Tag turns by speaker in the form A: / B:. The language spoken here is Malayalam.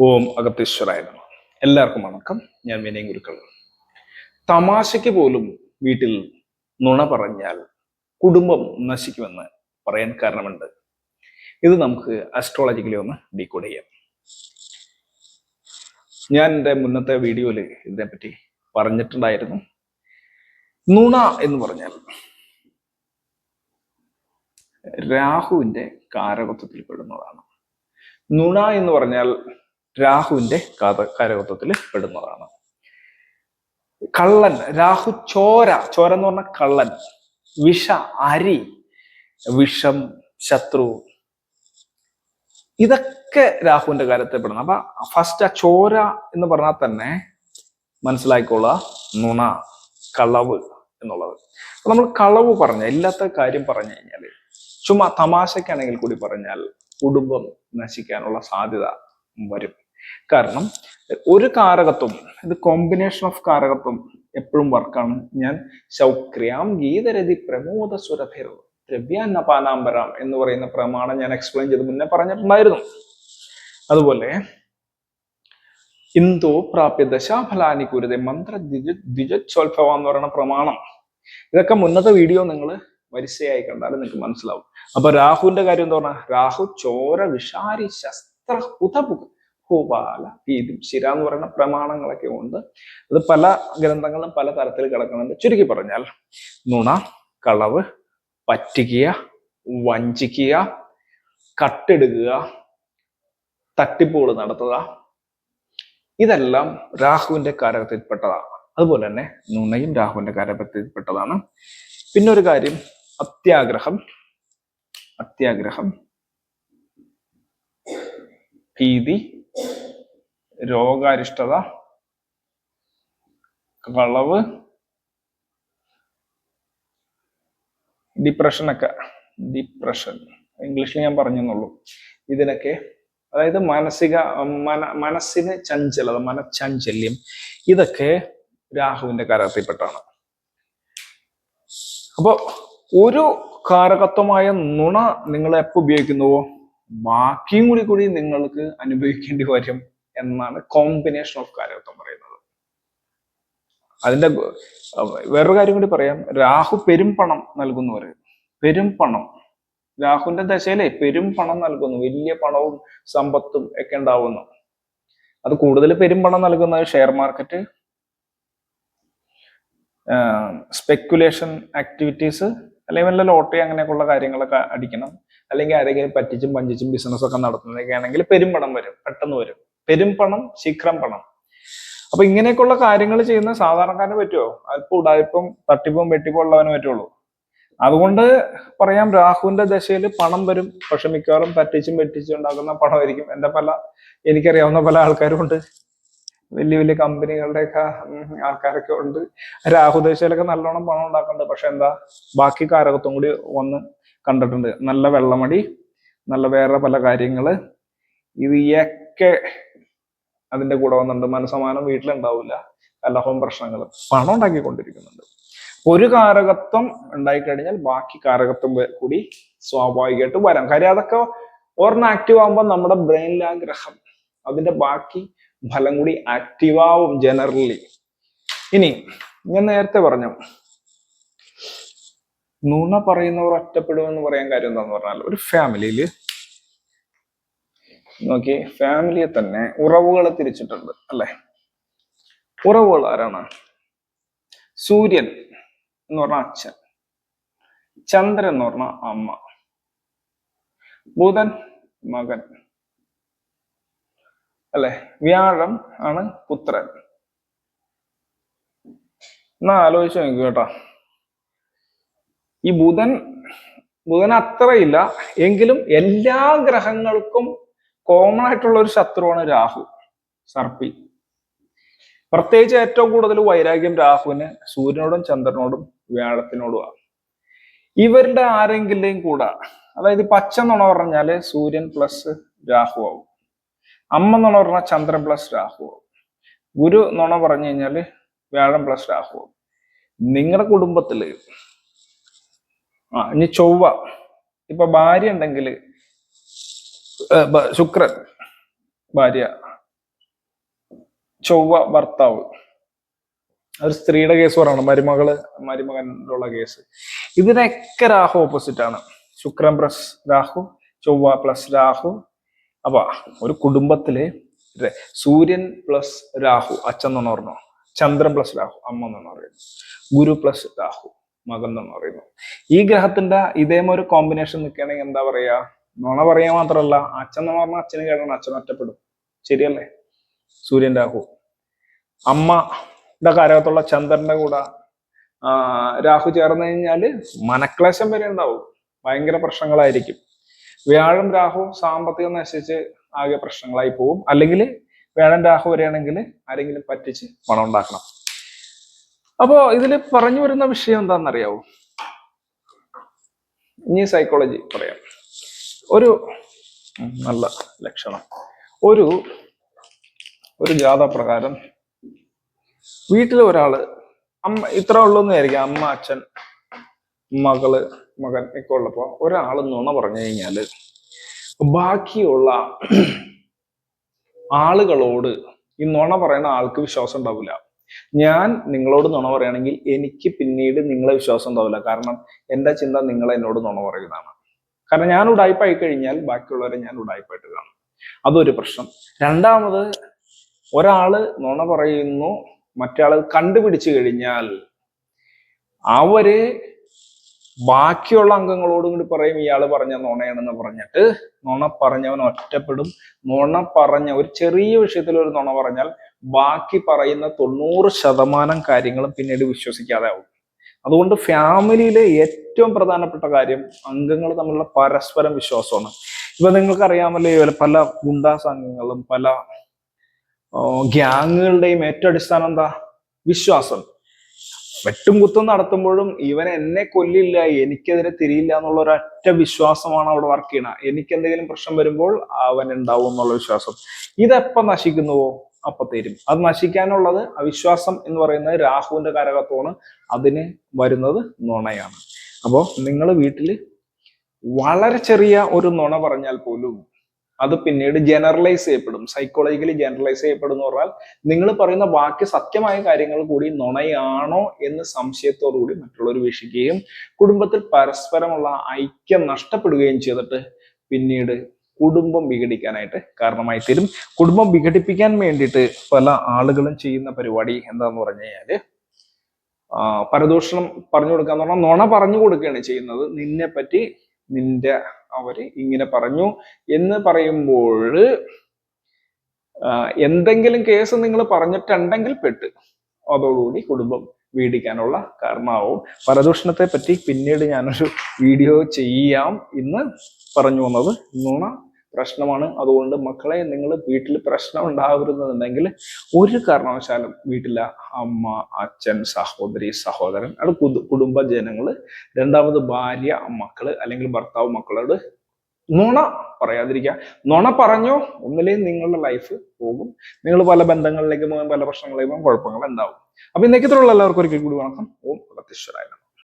A: ഓം അഗത്തീശ്വരായ. എല്ലാവർക്കും വണക്കം. ഞാൻ വിനയൻ ഗുരുക്കൾ. തമാശയ്ക്ക് പോലും വീട്ടിൽ നുണ പറഞ്ഞാൽ കുടുംബം നശിക്കുമെന്ന് പറയാൻ കാരണമുണ്ട്. ഇത് നമുക്ക് അസ്ട്രോളജിക്കലി ഒന്ന് ഡീകോഡ് ചെയ്യാം. ഞാൻ എന്റെ മുന്നത്തെ വീഡിയോയിൽ ഇതിനെപ്പറ്റി പറഞ്ഞിട്ടുണ്ടായിരുന്നു. നുണ എന്ന് പറഞ്ഞാൽ രാഹുവിന്റെ കാരകത്വത്തിൽ പെടുന്നതാണ്. നുണ എന്ന് പറഞ്ഞാൽ രാഹുവിന്റെ കഥ കാരകത്വത്തിൽ പെടുന്നതാണ്. കള്ളൻ രാഹു ചോര ചോര എന്ന് പറഞ്ഞ കള്ളൻ. വിഷ അരി വിഷം ശത്രു. ഇതൊക്കെ രാഹുവിന്റെ കാര്യത്തിൽ പെടുന്നു. അപ്പൊ ഫസ്റ്റ് ആ ചോര എന്ന് പറഞ്ഞാൽ തന്നെ മനസ്സിലാക്കിക്കൊള്ളുക നുണ കളവ് എന്നുള്ളത്. അപ്പൊ നമ്മൾ കളവ് പറഞ്ഞ ഇല്ലാത്ത കാര്യം പറഞ്ഞു കഴിഞ്ഞാൽ ചുമ്മാ തമാശക്കാണെങ്കിൽ കൂടി പറഞ്ഞാൽ കുടുംബം നശിക്കാനുള്ള സാധ്യത വരും. കാരണം ഒരു കാരകത്വം ഇത് കോമ്പിനേഷൻ ഓഫ് കാരകത്വം എപ്പോഴും വർക്കാണ് ഞാൻ ശൗക്രിയാം ഗീതരതി പ്രമോദ സുരഭിർ ദ്രവ്യാന്നപാനാംബരാം എന്ന് പറയുന്ന പ്രമാണം ഞാൻ എക്സ്പ്ലെയിൻ ചെയ്ത് മുന്നേ പറഞ്ഞിട്ടുണ്ടായിരുന്നു. അതുപോലെ ഇന്തോ പ്രാപ്യ ദശാഫലാനി കുരുതെ മന്ത്ര ദ്വിജ ദ്വിജോത്സോത്ഭവം എന്ന് പറയുന്ന പ്രമാണം. ഇതൊക്കെ മുന്നത്തെ വീഡിയോ നിങ്ങൾ വരിസയായി കണ്ടാൽ നിങ്ങൾക്ക് മനസ്സിലാവും. അപ്പൊ രാഹുവിന്റെ കാര്യം എന്താ പറഞ്ഞാൽ രാഹു ചോര വിഷാരി ശസ്ത്ര ഹുതപുക ഭൂപാല ഭീതി ശിര എന്ന് പറയുന്ന പ്രമാണങ്ങളൊക്കെ ഉണ്ട്. അത് പല ഗ്രന്ഥങ്ങളും പല തരത്തിൽ കിടക്കുന്നുണ്ട്. ചുരുക്കി പറഞ്ഞാൽ നുണ കളവ് പറ്റിക്കുക വഞ്ചിക്കുക കട്ടെടുക്കുക തട്ടിപ്പുകൾ നടത്തുക ഇതെല്ലാം രാഹുവിന്റെ കാരകത്തിൽപ്പെട്ടതാണ് അതുപോലെ തന്നെ നുണയും രാഹുവിന്റെ കാരകത്തിൽപ്പെട്ടതാണ് പിന്നെ ഒരു കാര്യം അത്യാഗ്രഹം. അത്യാഗ്രഹം ഭീതി രോഗാരിഷ്ടത കളവ് ഡിപ്രഷനൊക്കെ ഡിപ്രഷൻ ഇംഗ്ലീഷിൽ ഞാൻ പറഞ്ഞെന്നുള്ളൂ. ഇതിനൊക്കെ അതായത് മാനസിക മന മനസ്സിന് ചഞ്ചലത മനഃചാഞ്ചല്യം ഇതൊക്കെ രാഹുവിന്റെ കാരകത്തിൽപ്പെട്ടാണ് അപ്പൊ ഒരു കാരകത്വമായ നുണ നിങ്ങൾ എപ്പോൾ ഉപയോഗിക്കുന്നുവോ? ബാക്കിയും കൂടി കൂടി നിങ്ങൾക്ക് അനുഭവിക്കേണ്ടി വരും എന്നാണ് കോമ്പിനേഷൻ ഓഫ് കാരകത്വം പറയുന്നത്. അതിന്റെ വേറൊരു കാര്യം കൂടി പറയാം. രാഹു പെരും പണം നൽകുന്നവർ പെരും പണം. രാഹുവിന്റെ ദശയിലെ പെരും പണം നൽകുന്നു. വലിയ പണവും സമ്പത്തും ഒക്കെ ഉണ്ടാവുന്നു. അത് കൂടുതൽ പെരും പണം നൽകുന്നത് ഷെയർ മാർക്കറ്റ് സ്പെക്കുലേഷൻ ആക്ടിവിറ്റീസ് അല്ലെങ്കിൽ വല്ല ലോട്ടറി അങ്ങനെയൊക്കെയുള്ള കാര്യങ്ങളൊക്കെ അടിക്കണം. അല്ലെങ്കിൽ ആരെങ്കിലും പറ്റിച്ചും പഞ്ചിച്ചും ബിസിനസ് ഒക്കെ നടത്തുന്നതൊക്കെ ആണെങ്കിൽ പെരുമ്പണം വരും പെട്ടെന്ന് വരും. പെരുമ്പണം ശീഘ്രം പണം. അപ്പൊ ഇങ്ങനെയൊക്കെയുള്ള കാര്യങ്ങൾ ചെയ്യുന്ന സാധാരണക്കാരന് പറ്റുമോ അല്പം ഉടായ്പും തട്ടിപ്പും വെട്ടിപ്പും ഉള്ളവന് പറ്റുള്ളൂ. അതുകൊണ്ട് പറയാം രാഹുവിന്റെ ദശയിൽ പണം വരും പക്ഷെ മിക്കവാറും പറ്റിച്ചും വെട്ടിച്ചും ഉണ്ടാക്കുന്ന പണമായിരിക്കും. എന്റെ പല എനിക്കറിയാവുന്ന പല ആൾക്കാരും ഉണ്ട്. വലിയ വലിയ കമ്പനികളുടെയൊക്കെ ആൾക്കാരൊക്കെ ഉണ്ട്. രാഹു ദശയിലൊക്കെ നല്ലോണം പണം ഉണ്ടാക്കുന്നുണ്ട് പക്ഷെ എന്താ ബാക്കി കാരകത്വം കൂടി വന്ന് കണ്ടിട്ടുണ്ട്. നല്ല വെള്ളമടി നല്ല വേറെ പല കാര്യങ്ങൾ ഇത് ഒക്കെ അതിന്റെ കൂടെ വന്നിട്ടുണ്ട്. മനസമാനം വീട്ടിലുണ്ടാവില്ല. കലഹവും പ്രശ്നങ്ങളും. പണം ഉണ്ടാക്കിക്കൊണ്ടിരിക്കുന്നുണ്ട്. ഒരു കാരകത്വം ഉണ്ടായിക്കഴിഞ്ഞാൽ ബാക്കി കാരകത്വം കൂടി സ്വാഭാവികമായിട്ട് വരാം. കാര്യം അതൊക്കെ ഒരെണ്ണം ആക്റ്റീവ് ആകുമ്പോൾ നമ്മുടെ ബ്രെയിനിലെ ആ ഗ്രഹം. അതിന്റെ ബാക്കി ഫലം കൂടി ആക്റ്റീവ് ആവും ജനറലി ഇനി ഞാൻ നേരത്തെ പറഞ്ഞു. നുണ പറയുന്നവർ ഒറ്റപ്പെടുമെന്ന് പറയാൻ കാര്യം എന്താന്ന് പറഞ്ഞാൽ ഒരു ഫാമിലിയിൽ നോക്കി ഫാമിലിയെ തന്നെ ഉറവുകളെ തിരിച്ചിട്ടുണ്ട് അല്ലെ? ഉറവുകൾ ആരാണ്? സൂര്യൻ എന്ന് പറഞ്ഞ അച്ഛൻ ചന്ദ്രൻ എന്ന് പറഞ്ഞ അമ്മ ബുധൻ മകൻ അല്ലെ? വ്യാഴം ആണ് പുത്രൻ. എന്നാ ആലോചിച്ച് നോക്കൂ കേട്ടോ. ഈ ബുധൻ ബുധൻ അത്രയില്ല. എങ്കിലും എല്ലാ ഗ്രഹങ്ങൾക്കും കോമൺ ആയിട്ടുള്ള ഒരു ശത്രുവാണ് രാഹു സർപ്പി. പ്രത്യേകിച്ച് ഏറ്റവും കൂടുതൽ വൈരാഗ്യം രാഹുവിന് സൂര്യനോടും ചന്ദ്രനോടും വ്യാഴത്തിനോടുമാണ്. ഇവരുടെ ആരെങ്കിലും കൂടെ അതായത് പച്ച എന്നുള്ള പറഞ്ഞാൽ സൂര്യൻ പ്ലസ് രാഹു ആവും. അമ്മ എന്നുള്ള പറഞ്ഞാൽ ചന്ദ്രൻ പ്ലസ് രാഹു ആവും. ഗുരു നുണ പറഞ്ഞു കഴിഞ്ഞാൽ വ്യാഴം പ്ലസ് രാഹു ആവും. നിങ്ങളുടെ കുടുംബത്തിൽ ആ ഇനി ചൊവ്വ. ഇപ്പൊ ഭാര്യ ഉണ്ടെങ്കിൽ ശുക്രൻ ഭാര്യ. ചൊവ്വ ഭർത്താവ്. ഒരു സ്ത്രീയുടെ കേസ് പറയണം മരുമകൾ മരുമകനുള്ള കേസ് ഇതിനൊക്കെ രാഹു ഓപ്പോസിറ്റ് ആണ്. ശുക്രൻ പ്ലസ് രാഹു ചൊവ്വ പ്ലസ് രാഹു. അപ്പൊ ഒരു കുടുംബത്തിലെ സൂര്യൻ പ്ലസ് രാഹു അച്ഛൻ എന്ന് പറഞ്ഞു. ചന്ദ്രൻ പ്ലസ് രാഹു അമ്മ എന്ന് പറയുന്നു. ഗുരു പ്ലസ് രാഹു. മകൻ എന്ന് പറയുന്നു. ഈ ഗ്രഹത്തിന്റെ ഇതേമ ഒരു കോമ്പിനേഷൻ നിൽക്കുകയാണെങ്കിൽ എന്താ പറയാ നുണ പറയാൻ മാത്രമല്ല അച്ഛൻ എന്ന് പറഞ്ഞാൽ അച്ഛന് കേട്ടാണ് അച്ഛൻ ഒറ്റപ്പെടും. ശരിയല്ലേ? സൂര്യൻ രാഹു. അമ്മയുടെ കാരകത്തുള്ള ചന്ദ്രന്റെ കൂടെ രാഹു ചേർന്ന് കഴിഞ്ഞാൽ മനക്ലേശം വരെ ഉണ്ടാവും. ഭയങ്കര പ്രശ്നങ്ങളായിരിക്കും. വ്യാഴം രാഹു സാമ്പത്തികം നശിച്ച് ആകെ പ്രശ്നങ്ങളായി പോവും. അല്ലെങ്കിൽ വ്യാഴം രാഹു വരികയാണെങ്കിൽ ആരെങ്കിലും പറ്റിച്ച് പണം ഉണ്ടാക്കണം. അപ്പോ ഇതിൽ പറഞ്ഞു വരുന്ന വിഷയം എന്താണെന്നറിയാവോ? ഇനി സൈക്കോളജി പറയാം. ഒരു നല്ല ലക്ഷണം. ഒരു ഒരു ജാഥ പ്രകാരം ഒരാൾ അമ്മ ഇത്ര ഉള്ളൂന്ന് അമ്മ അച്ഛൻ മകൾ മകൻ ഒക്കെ ഉള്ളപ്പോ ഒരാൾ നുണ പറഞ്ഞു കഴിഞ്ഞാൽ ബാക്കിയുള്ള ആളുകളോട് ഈ നുണ പറയുന്ന ആൾക്ക് വിശ്വാസം ഉണ്ടാവില്ല. ഞാൻ നിങ്ങളോട് നുണ പറയുകയാണെങ്കിൽ എനിക്ക് പിന്നീട് നിങ്ങളെ വിശ്വാസം ഉണ്ടാവില്ല. കാരണം എന്റെ ചിന്ത നിങ്ങൾ എന്നോട് നുണ പറയുന്നതാണ്. കാരണം ഞാൻ ഉടായ്പായി കഴിഞ്ഞാൽ ബാക്കിയുള്ളവരെ ഞാൻ ഉടായ്പായിട്ട് കാണും. അതൊരു പ്രശ്നം. രണ്ടാമത് ഒരാൾ നുണ പറയുന്നു മറ്റേ കണ്ടുപിടിച്ചു കഴിഞ്ഞാൽ അവർ ബാക്കിയുള്ള അംഗങ്ങളോടും കൂടി പറയും ഇയാൾ പറഞ്ഞ നുണയാണെന്ന് പറഞ്ഞിട്ട് നുണ പറഞ്ഞവൻ ഒറ്റപ്പെടും. നുണ പറഞ്ഞ ഒരു ചെറിയ വിഷയത്തിൽ ഒരു നുണ പറഞ്ഞാൽ ബാക്കി പറയുന്ന തൊണ്ണൂറ് ശതമാനം കാര്യങ്ങളും പിന്നീട് വിശ്വസിക്കാതെ ആവും. അതുകൊണ്ട് ഫാമിലിയിലെ ഏറ്റവും പ്രധാനപ്പെട്ട കാര്യം അംഗങ്ങൾ തമ്മിലുള്ള പരസ്പരം വിശ്വാസമാണ്. ഇപ്പൊ നിങ്ങൾക്കറിയാമല്ലോ പല ഗുണ്ടാ സംഘങ്ങളും പല ഗ്യാങ്ങുകളുടെയും ഏറ്റവും അടിസ്ഥാനം എന്താ? വിശ്വാസം. വെട്ടും കുത്തും നടത്തുമ്പോഴും ഇവൻ എന്നെ കൊല്ലില്ല എനിക്കെതിരെ തിരിയില്ല എന്നുള്ള ഒരൊറ്റ വിശ്വാസമാണ് അവിടെ വർക്ക് ചെയ്യണ എനിക്ക് എന്തെങ്കിലും പ്രശ്നം വരുമ്പോൾ അവൻ ഉണ്ടാവും എന്നുള്ള വിശ്വാസം. ഇതെപ്പം നശിക്കുന്നുവോ? അപ്പൊ തരും. അത് നശിക്കാനുള്ളത് അവിശ്വാസം എന്ന് പറയുന്നത് രാഹുവിന്റെ കാരകത്വമാണ് അതിന് വരുന്നത് നുണയാണ്. അപ്പോ നിങ്ങൾ വീട്ടിൽ വളരെ ചെറിയ ഒരു നുണ പറഞ്ഞാൽ പോലും അത് പിന്നീട് ജനറലൈസ് ചെയ്യപ്പെടും. സൈക്കോളജിക്കലി ജനറലൈസ് ചെയ്യപ്പെടും എന്ന് പറഞ്ഞാൽ നിങ്ങൾ പറയുന്ന ബാക്കി സത്യമായ കാര്യങ്ങൾ കൂടി നുണയാണോ എന്ന് സംശയത്തോടുകൂടി മറ്റുള്ളവർ വീക്ഷിക്കുകയും കുടുംബത്തിൽ പരസ്പരമുള്ള ഐക്യം നഷ്ടപ്പെടുകയും ചെയ്തിട്ട് പിന്നീട് കുടുംബം വിഘടിക്കാനായിട്ട് കാരണമായി തീരും കുടുംബം വിഘടിപ്പിക്കാൻ വേണ്ടിയിട്ട് പല ആളുകളും ചെയ്യുന്ന പരിപാടി എന്താന്ന് പറഞ്ഞു കഴിഞ്ഞാൽ പരദൂഷണം പറഞ്ഞു കൊടുക്കുക എന്ന് പറഞ്ഞാൽ നുണ പറഞ്ഞു കൊടുക്കുകയാണ് ചെയ്യുന്നത്. നിന്നെ പറ്റി നിന്റെ അവർ ഇങ്ങനെ പറഞ്ഞു എന്ന് പറയുമ്പോൾ എന്തെങ്കിലും കേസ് നിങ്ങൾ പറഞ്ഞിട്ടുണ്ടെങ്കിൽ പെട്ട് അതോടുകൂടി കുടുംബം വീടിക്കാനുള്ള കാരണമാവും. പരദൂഷണത്തെ പറ്റി പിന്നീട് ഞാനൊരു വീഡിയോ ചെയ്യാം ഇന്ന് പറഞ്ഞു വന്നത് നുണ പ്രശ്നമാണ്. അതുകൊണ്ട് മക്കളെ നിങ്ങൾ വീട്ടിൽ പ്രശ്നം ഉണ്ടാകരുതെന്നുണ്ടെങ്കിൽ ഒരു കാരണവശാലും വീട്ടിലെ അമ്മ അച്ഛൻ സഹോദരി സഹോദരൻ അത് കുടു- കുടുംബ ജനങ്ങൾ രണ്ടാമത് ഭാര്യ മക്കൾ അല്ലെങ്കിൽ ഭർത്താവ് മക്കളോട് നുണ പറയാതിരിക്കുക. നുണ പറഞ്ഞോ ഒന്നിലേ നിങ്ങളുടെ ലൈഫ് പോകും. നിങ്ങൾ പല ബന്ധങ്ങളിലേക്ക് പോകും പല പ്രശ്നങ്ങളിലേക്ക് പോകും കുഴപ്പങ്ങൾ ഉണ്ടാവും. അപ്പൊ ഇന്നേക്കത്തിലുള്ള എല്ലാവർക്കും ഒരിക്കൽ കൂടി വണക്കം. ഓം പ്രത്യക്ഷരായ